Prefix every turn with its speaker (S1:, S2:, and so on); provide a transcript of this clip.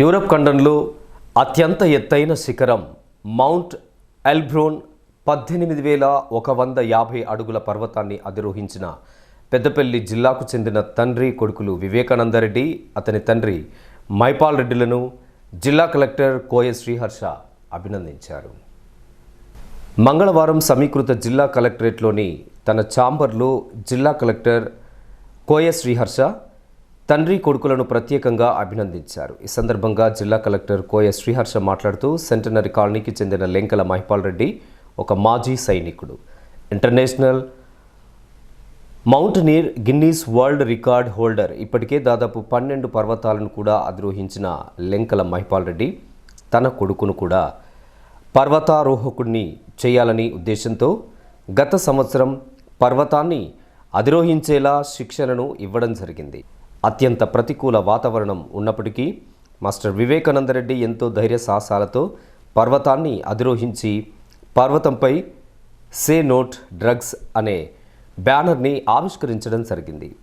S1: Europe ఖండంలో అత్యంత ఎత్తైన శిఖరం మౌంట్ ఎల్బ్రోన్ పద్దెనిమిది వేల ఒక వంద యాభై అడుగుల పర్వతాన్ని అధిరోహించిన పెద్దపల్లి జిల్లాకు చెందిన తండ్రి కొడుకులు వివేకానందరెడ్డి అతని తండ్రి మైపాల్ రెడ్డిలను జిల్లా కలెక్టర్ కోయ శ్రీహర్ష అభినందించారు. మంగళవారం సమీకృత జిల్లా కలెక్టరేట్లోని తన ఛాంబర్లో జిల్లా కలెక్టర్ కోయ శ్రీహర్ష తండ్రి కొడుకులను ప్రత్యేకంగా అభినందించారు. ఈ సందర్భంగా జిల్లా కలెక్టర్ కోయ శ్రీహర్ష మాట్లాడుతూ సెంటనరీ కాలనీకి చెందిన లెంకల మహిపాల్ రెడ్డి ఒక మాజీ సైనికుడు. International mountaineer Guinness world record holder. ఇప్పటికే దాదాపు పన్నెండు పర్వతాలను కూడా అధిరోహించిన లెంకల మహిపాల్ రెడ్డి తన కొడుకును కూడా పర్వతారోహకుడిని చేయాలని ఉద్దేశంతో గత సంవత్సరం పర్వతాన్ని అధిరోహించేలా శిక్షణను ఇవ్వడం జరిగింది. అత్యంత ప్రతికూల వాతావరణం ఉన్నప్పటికీ మాస్టర్ వివేకానందరెడ్డి ఎంతో ధైర్య సాహసాలతో పర్వతాన్ని అధిరోహించి పర్వతంపై సే నోట్ డ్రగ్స్ అనే బ్యానర్ని ఆవిష్కరించడం జరిగింది.